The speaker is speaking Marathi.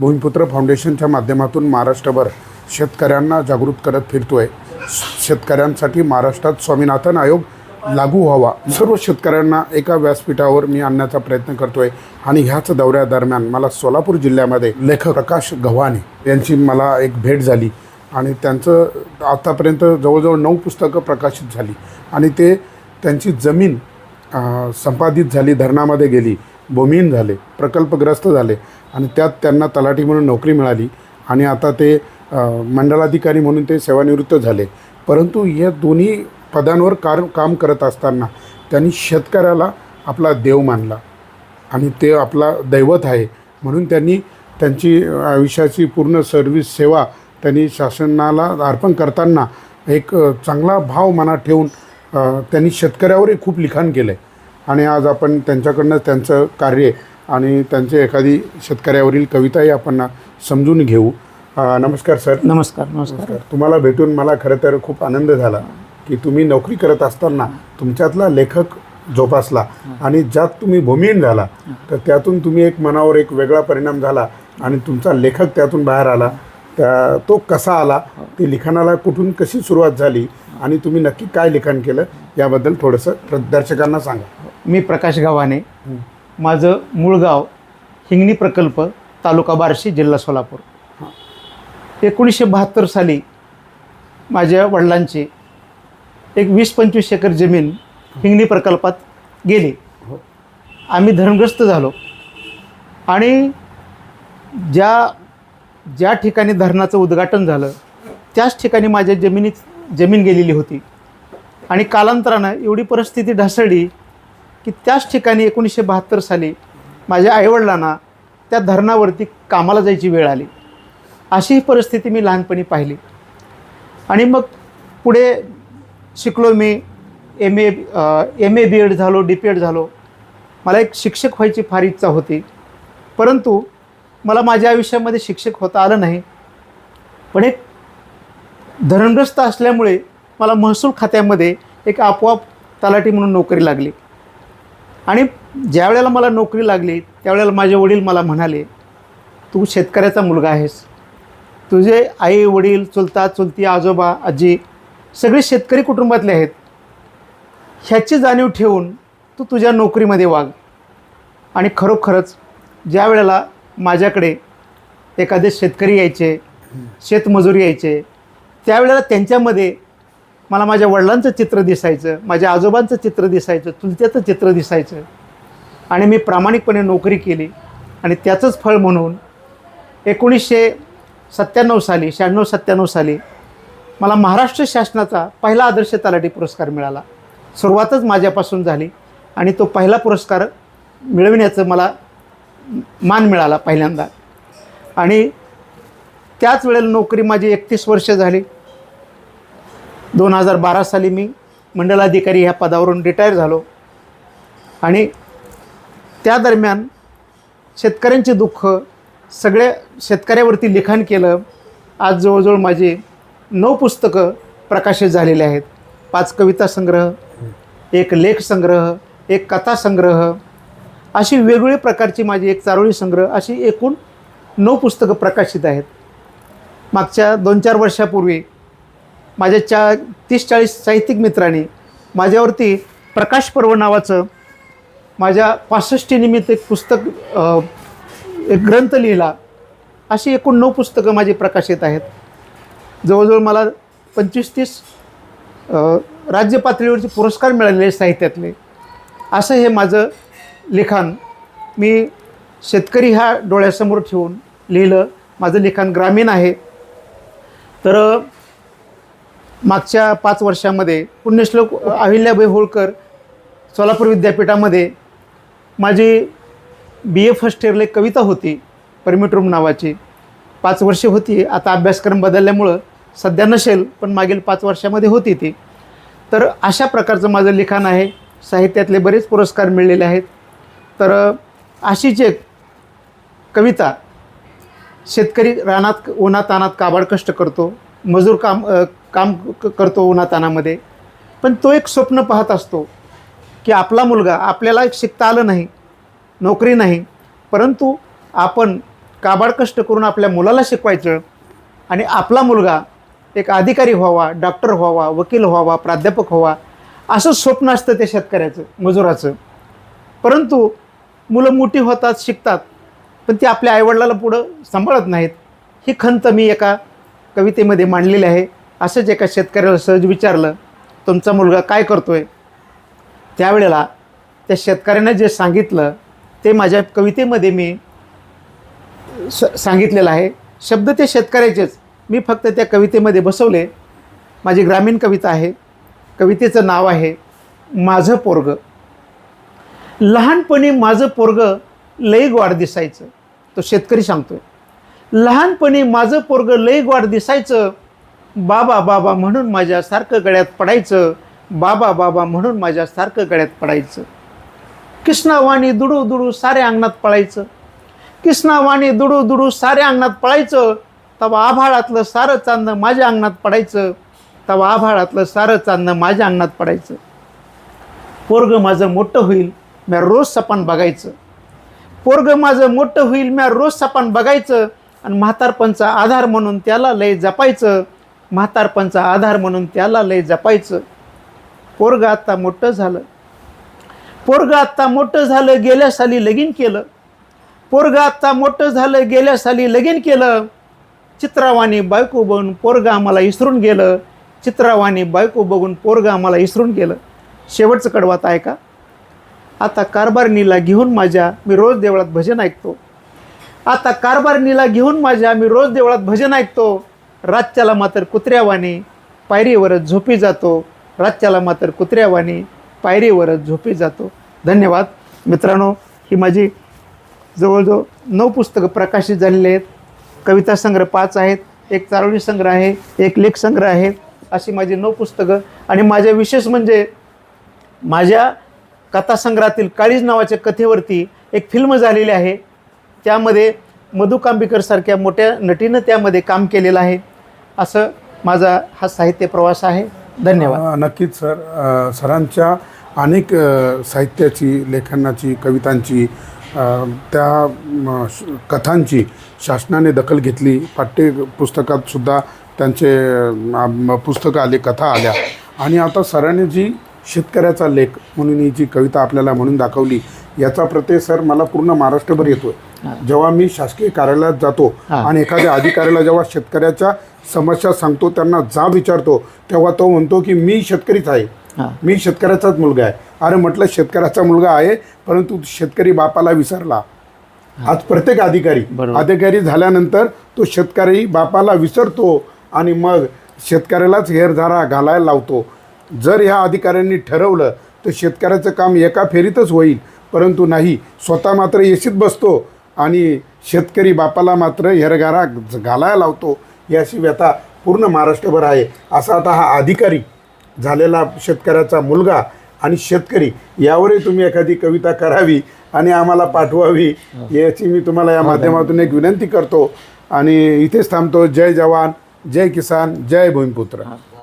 भूमिपुत्र फाउंडेशनच्या माध्यमातून महाराष्ट्रभर शेतकऱ्यांना जागृत करत फिरतोय. शेतकऱ्यांसाठी महाराष्ट्रात स्वामीनाथन आयोग लागू व्हावा. सर्व शेतकऱ्यांना एका व्यासपीठावर मी आणण्याचा प्रयत्न करतोय आणि ह्याच दौऱ्यादरम्यान मला सोलापूर जिल्ह्यामध्ये लेखक प्रकाश गव्हाणे यांची मला एक भेट झाली आणि त्यांचं आतापर्यंत जवळजवळ नऊ पुस्तकं प्रकाशित झाली आणि ते त्यांची जमीन संपादित झाली धरणामध्ये गेली. भूमिहीन झाले प्रकल्पग्रस्त झाले आणि त्यात त्यांना तलाठी म्हणून नोकरी मिळाली आणि आता ते मंडळाधिकारी मंडलाधिकारी म्हणून ते सेवानिवृत्त झाले. परंतु या दोन्ही पदांवर कार काम करत असताना त्यांनी शेतकऱ्याला आपला देव मानला आणि ते आपला दैवत आहे म्हणून त्यांनी त्यांची आयुष्याची पूर्ण सर्व्हिस सेवा त्यांनी शासनाला अर्पण करताना एक चांगला भाव मनात ठेवून त्यांनी शेतकऱ्यावरही खूप लिखाण केलं आहे आणि आज आपण त्यांच्याकडनं त्यांचं कार्य आणि त्यांची एखादी शेतकऱ्यावरील कविताही आपण समजून घेऊ. नमस्कार सर. नमस्कार नमस्कार. तुम्हाला भेटून मला खरं तर खूप आनंद झाला की तुम्ही नोकरी करत असताना तुमच्यातला लेखक जोपासला आणि ज्यात तुम्ही भूमिहीन झाला तर त्यातून तुम्ही एक मनावर एक वेगळा परिणाम झाला आणि तुमचा लेखक त्यातून बाहेर आला. त्या तो कसा आला ती लिखाणाला कुठून कशी सुरुवात झाली आणि तुम्ही नक्की काय लिखाण केलं याबद्दल थोडंसं दर्शकांना सांगा. मी प्रकाश गावाने माझं मूळ गाव हिंगणी प्रकल्प तालुका बार्शी जिल्हा सोलापूर. एकोणीसशे बहात्तर साली माझ्या वडिलांची एक वीस पंचवीस एकर जमीन हिंगणी प्रकल्पात गेली. हो. आम्ही धरणग्रस्त झालो. आणि ज्या ज्या ठिकाणी धरणाचं उद्घाटन झालं त्याच ठिकाणी माझ्या जमिनीत जमीन गेलेली होती. आणि कालांतरानं एवढी परिस्थिती ढासळली की त्याच ठिकाणी एकोणीसशे बहात्तर साली माझ्या आईवडिलांना त्या धरणावरती कामाला जायची वेळ आली. अशी ही परिस्थिती मी लहानपणी पाहिली. आणि मग पुढे शिकलो मी. M A M A B Ed झालो डी पी एड झालो. मला एक शिक्षक व्हायची फार इच्छा होती. परंतु मला माझ्या आयुष्यामध्ये शिक्षक होता आलं नाही. पण एक धरणग्रस्त असल्यामुळे मला महसूल खात्यामध्ये एक आपोआप तलाठी म्हणून नोकरी लागली. आणि ज्यावेळेला मला नोकरी लागली त्यावेळेला माझे वडील मला म्हणाले तू शेतकऱ्याचा मुलगा आहेस. तुझे आई वडील चुलता चुलती आजोबा आजी सगळे शेतकरी कुटुंबातले आहेत. ह्याची जाणीव ठेवून तू तुझ्या नोकरीमध्ये वाग. आणि खरोखरच ज्या वेळेला माझ्याकडे एखादे शेतकरी यायचे शेतमजूर यायचे त्यावेळेला त्यांच्यामध्ये मला माझ्या वडिलांचं चित्र दिसायचं माझ्या आजोबांचं चित्र दिसायचं चुलत्याचं चित्र दिसायचं. आणि मी प्रामाणिकपणे नोकरी केली आणि त्याचंच फळ म्हणून एकोणीसशे सत्त्याण्णव साली शहाण्णव सत्त्याण्णव साली मला महाराष्ट्र शासनाचा पहिला आदर्श तलाठी पुरस्कार मिळाला. सुरुवातच माझ्यापासून झाली आणि तो पहिला पुरस्कार मिळविण्याचं मला मान मिळाला पहिल्यांदा. आणि त्याच वेळेला नोकरी माझी एकतीस वर्ष झाली. दोन हजार बारा साली मी मंडलाधिकारी ह्या पदावरून रिटायर झालो. आणि त्या दरम्यान शेतकऱ्यांचे दुःख सगळ्या शेतकऱ्यावरती लिखाण केलं. आज जवळजवळ माझे नऊ पुस्तकं प्रकाशित झालेले आहेत. पाच कविता संग्रह एक लेख संग्रह एक कथा संग्रह. अशी वेगवेगळ्या प्रकारची माझी एक चारोळी संग्रह अशी एकूण नऊ पुस्तकं प्रकाशित आहेत. मागच्या दोन चार वर्षापूर्वी माझ्या चा तीस चाळीस साहित्यिक मित्रांनी माझ्यावरती प्रकाश पर्व नावाचं माझ्या पासष्टीनिमित्त एक पुस्तक एक ग्रंथ लिहिला. अशी एकूण नऊ पुस्तकं माझी प्रकाशित आहेत. जवळजवळ मला पंचवीस तीस राज्यपातळीवरचे राज्य पातळीवरचे पुरस्कार मिळालेले साहित्यातले. असं हे माझं लिखाण. मी शेतकरी ह्या डोळ्यासमोर ठेवून लिहिलं. माझं लिखाण ग्रामीण आहे. तर मागच्या पाच वर्षामध्ये पुण्यश्लोक अहिल्याबाई होळकर सोलापूर विद्यापीठामध्ये माझी बी ए फर्स्ट इयरला एक कविता होती परमिट रूम नावाची. पाच वर्षे होती आता अभ्यासक्रम बदलल्यामुळं सध्या नसेल पण मागील पाच वर्षामध्ये होती ती. तर अशा प्रकारचं माझं लिखाण आहे. साहित्यातले बरेच पुरस्कार मिळलेले आहेत. तर अशीच एक कविता शेतकरी रानात उन्हात तानात काबाड कष्ट करतो. मजूर काम काम क- करतो उन्हातानामध्ये. पण तो एक स्वप्न पाहत असतो की आपला मुलगा आपल्याला एक शिकता आलं नाही नोकरी नाही परंतु आपण काबाड कष्ट करून आपल्या मुलाला शिकवायचं आणि आपला मुलगा एक अधिकारी व्हावा डॉक्टर व्हावा वकील व्हावा प्राध्यापक व्हावा असं स्वप्न असतं त्या शेतकऱ्याचं मजुराचं. परंतु मुलं मोठी होतात शिकतात पण ती आपल्या आईवडिलाला पुढं सांभाळत नाहीत. ही खंत मी एका कवितेमध्ये मांडलेली आहे. असंच एका शेतकऱ्याला सहज विचारलं तुमचा मुलगा काय करतो आहे त्यावेळेला त्या शेतकऱ्यानं जे सांगितलं ते माझ्या कवितेमध्ये मी स सांगितलेलं आहे. शब्द ते शेतकऱ्याचेच. मी फक्त त्या कवितेमध्ये बसवले. माझी ग्रामीण कविता आहे. कवितेचं नाव आहे माझं पोरग. लहानपणी माझं पोरग लई गोड दिसायचं तो शेतकरी सांगतोय. लहानपणी माझं पोरग लई गोड दिसायचं बाबा बाबा म्हणून माझ्या सारखं गळ्यात पडायचं. बाबा बाबा म्हणून माझ्या सारखं गळ्यात पडायचं. कृष्णावाणी दुडू दुडू साऱ्या अंगणात पळायचं. कृष्णावाणी दुडू दुडू साऱ्या अंगणात पळायचं. तवा आभाळातलं सारं चांदणं माझ्या अंगणात पडायचं. तवा आभाळातलं सारं चांदणं माझ्या अंगणात पडायचं. पोरग माझं मोठं होईल म्या रोज सपान बघायचं. पोरग माझं मोठं होईल म्या रोज सपान बघायचं. आणि म्हातारपणचा आधार म्हणून त्याला लय जपायचं. म्हातारपणचा आधार म्हणून त्याला लय जपायचं. पोरग आत्ता मोठं झालं. पोरग आत्ता मोठं झालं गेल्या साली लगीन केलं. पोरग आत्ता मोठं झालं गेल्या साली लगीन केलं. चित्रावाणी बायको बघून पोरग आम्हाला इसरून गेलं. चित्रावाणी बायको बघून पोरग आम्हाला इसरून गेलं. शेवटचं कडवात आहे का? आता कारभारणीला घेऊन माझ्या मी रोज देवळात भजन ऐकतो. आता कारभारणीला घेऊन माझ्या मी रोज देवळात भजन ऐकतो. रातच्याला मात्र कुत्र्यावाणी पायरीवरच झोपी जातो. रातच्याला मात्र कुत्र्यावाणी पायरीवरच झोपी जातो. धन्यवाद. मित्रांनो ही माझी जवळजवळ नऊ पुस्तकं प्रकाशित झालेली आहेत. कविता संग्रह पाच आहेत. एक चारोळी संग्रह आहे एक लेख संग्रह आहे. अशी माझी नऊ पुस्तकं. आणि माझ्या विशेष म्हणजे माझ्या कथासंग्रहातील काळीज नावाच्या कथेवरती एक फिल्म झालेली आहे. त्यामध्ये मधु कांबीकरसारख्या मोठ्या नटीनं त्यामध्ये काम केलेलं आहे. असं माझा हा साहित्य प्रवास आहे. धन्यवाद. नक्कीच सर. सरांच्या अनेक साहित्याची लेखनाची कवितांची त्या श- कथांची शासनाने दखल घेतली. पाठ्यपुस्तकात सुद्धा त्यांचे पुस्तकं आले कथा आल्या. आणि आता सरांनी जी शेतकऱ्याचा लेख म्हणून ही जी कविता आपल्याला म्हणून दाखवली याचा प्रत्यय सर मला पूर्ण महाराष्ट्रभर येतो आहे जेव्हा मी शासकीय कार्यालयात जातो. आणि एखाद्या अधिकाऱ्याला जेव्हा शेतकऱ्याच्या समस्या सांगतो त्यांना जा विचारतो तेव्हा तो म्हणतो की मी शेतकरीच आहे. मी शेतकऱ्याचाच मुलगा आहे. अरे म्हटलं शेतकऱ्याचा मुलगा आहे परंतु शेतकरी बापाला विसरला. आज प्रत्येक अधिकारी. अधिकारी झाल्यानंतर तो शेतकरी बापाला विसरतो आणि मग शेतकऱ्यालाच हेरधारा घालायला लावतो. जर ह्या अधिकाऱ्यांनी ठरवलं तर शेतकऱ्याचं काम एका फेरीतच होईल परंतु नाही. स्वतः मात्र येशीत बसतो. आणि शेतकरी बापाला मात्र हेरगारा घालायला लावतो. ही अशी व्यथा पूर्ण महाराष्ट्रभर आहे. असा आता हा अधिकारी झालेला शेतकऱ्याचा मुलगा आणि शेतकरी यावरही तुम्ही एखादी कविता करावी आणि आम्हाला पाठवावी याची मी तुम्हाला या माध्यमातून एक विनंती करतो. आणि इथेच थांबतो. जय जवान जय किसान जय भूमिपुत्र.